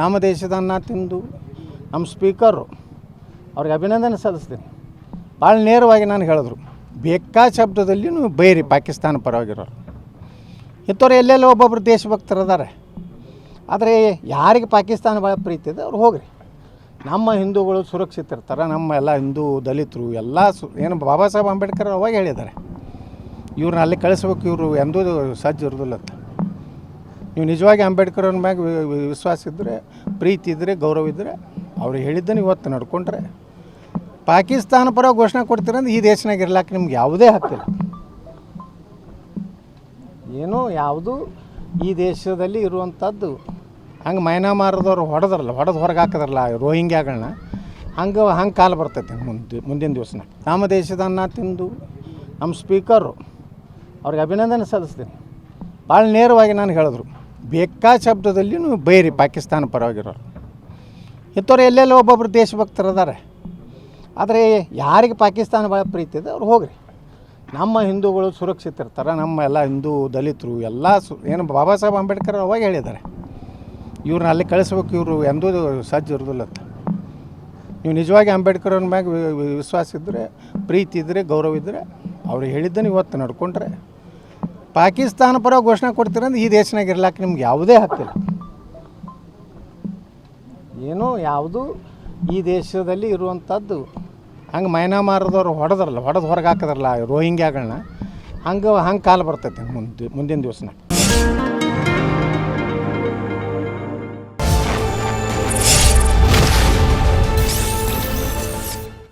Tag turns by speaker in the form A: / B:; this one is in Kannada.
A: ನಮ್ಮ ದೇಶದ ಅನ್ನ ತಿಂದು ನಮ್ಮ ಸ್ಪೀಕರು ಅವ್ರಿಗೆ ಅಭಿನಂದನೆ ಸಲ್ಲಿಸ್ತೀನಿ. ಭಾಳ ನೇರವಾಗಿ ನಾನು ಹೇಳಿದ್ರು, ಬೇಕಾ ಶಬ್ದದಲ್ಲಿ ಬೈರಿ ಪಾಕಿಸ್ತಾನ ಪರವಾಗಿರೋರು. ಇಂಥವ್ರು ಎಲ್ಲೆಲ್ಲ ಒಬ್ಬೊಬ್ರು ದೇಶಭಕ್ತರು ಅದಾರೆ. ಆದರೆ ಯಾರಿಗೆ ಪಾಕಿಸ್ತಾನ ಭಾಳ ಪ್ರೀತಿ ಇದೆ, ಅವ್ರು ಹೋಗ್ರಿ. ನಮ್ಮ ಹಿಂದೂಗಳು ಸುರಕ್ಷಿತ ಇರ್ತಾರೆ, ನಮ್ಮ ಎಲ್ಲ ಹಿಂದೂ ದಲಿತರು ಎಲ್ಲ ಸು, ಏನು ಬಾಬಾ ಸಾಹೇಬ್ ಅಂಬೇಡ್ಕರ್ ಅವಾಗ ಹೇಳಿದ್ದಾರೆ. ಇವ್ರನ್ನ ಅಲ್ಲಿ ಕಳಿಸ್ಬೇಕು, ಇವರು ಎಂದೂ ಸಜ್ಜು ಇರೋದಿಲ್ಲ ಅಂತ. ನೀವು ನಿಜವಾಗಿ ಅಂಬೇಡ್ಕರ್ ಅವ್ರ ಮ್ಯಾಗ ವಿಶ್ವಾಸ ಇದ್ದರೆ ಪ್ರೀತಿ ಇದ್ದರೆ ಗೌರವ ಇದ್ದರೆ ಅವ್ರು ಹೇಳಿದ್ದನ್ನು ಇವತ್ತು ನಡ್ಕೊಂಡ್ರೆ, ಪಾಕಿಸ್ತಾನ ಪರ ಘೋಷಣೆ ಕೊಡ್ತೀರಂದ್ರೆ ಈ ದೇಶನಾಗ ಇರ್ಲಾಕ ನಿಮ್ಗೆ ಯಾವುದೇ ಹಕ್ಕಿಲ್ಲ ಏನು ಯಾವುದು ಈ ದೇಶದಲ್ಲಿ ಇರುವಂಥದ್ದು, ಹಂಗೆ ಮೈನಾಮಾರದವ್ರು ಹೊಡೆದ್ರಲ್ಲ, ಹೊಡೆದು ಹೊರಗೆ ಹಾಕಿದ್ರಲ್ಲ ರೋಹಿಂಗ್ಯಾಗಳನ್ನ ಹಂಗೆ ಹಂಗೆ ಕಾಲ ಬರ್ತೈತೆ ಮುಂದೆ, ಮುಂದಿನ ದಿವಸನ. ನಮ್ಮ ದೇಶದ ಅನ್ನ ತಿಂದು ನಮ್ಮ ಸ್ಪೀಕರು, ಅವ್ರಿಗೆ ಅಭಿನಂದನೆ ಸಲ್ಲಿಸ್ತೀನಿ. ಭಾಳ ನೇರವಾಗಿ ನಾನು ಹೇಳಿದ್ರು. ಬೇಕಾ ಶಬ್ದದಲ್ಲಿ ಬೈರಿ ಪಾಕಿಸ್ತಾನ ಪರವಾಗಿರೋರು. ಇಂಥವ್ರು ಎಲ್ಲೆಲ್ಲ ಒಬ್ಬೊಬ್ರು ದೇಶಭಕ್ತರು ಅದಾರೆ. ಆದರೆ ಯಾರಿಗೆ ಪಾಕಿಸ್ತಾನ ಭಾಳ ಪ್ರೀತಿ ಇದೆ, ಅವ್ರು ಹೋಗ್ರಿ. ನಮ್ಮ ಹಿಂದೂಗಳು ಸುರಕ್ಷಿತ ಇರ್ತಾರೆ, ನಮ್ಮ ಎಲ್ಲ ಹಿಂದೂ ದಲಿತರು ಎಲ್ಲ ಸು, ಏನು ಬಾಬಾ ಸಾಹೇಬ್ ಅಂಬೇಡ್ಕರ್ ಅವಾಗ ಹೇಳಿದ್ದಾರೆ. ಇವ್ರನ್ನ ಅಲ್ಲಿ ಕಳಿಸ್ಬೇಕು, ಇವರು ಎಂದೂ ಸಜ್ಜು ಇರೋದಿಲ್ಲ ಅಂತ. ನೀವು ನಿಜವಾಗಿ ಅಂಬೇಡ್ಕರ್ ಅವ್ರ ಮ್ಯಾಗ ವಿಶ್ವಾಸ ಇದ್ದರೆ ಪ್ರೀತಿ ಇದ್ದರೆ ಗೌರವ ಇದ್ದರೆ ಅವ್ರು ಹೇಳಿದ್ದನ್ನು ಇವತ್ತು ನಡ್ಕೊಂಡ್ರೆ ಪಾಕಿಸ್ತಾನ ಪರ ಘೋಷಣೆ ಕೊಡ್ತೀರಂದ್ರೆ ಈ ದೇಶನಾಗ ಇರ್ಲಾಕ ನಿಮ್ಗೆ ಯಾವುದೇ ಹಕ್ಕಿಲ್ಲ ಏನು ಯಾವುದು ಈ ದೇಶದಲ್ಲಿ ಇರುವಂಥದ್ದು ಹಂಗೆ ಮೈನಾಮಾರದವ್ರು ಹೊಡೆದ್ರಲ್ಲ, ಹೊಡೆದು ಹೊರಗೆ ಹಾಕಿದ್ರಲ್ಲ ರೋಹಿಂಗ್ಯಾಗಳನ್ನ ಹಂಗೆ ಹಂಗೆ ಕಾಲ ಬರ್ತೈತೆ ಮುಂದೆ, ಮುಂದಿನ ದಿವಸನ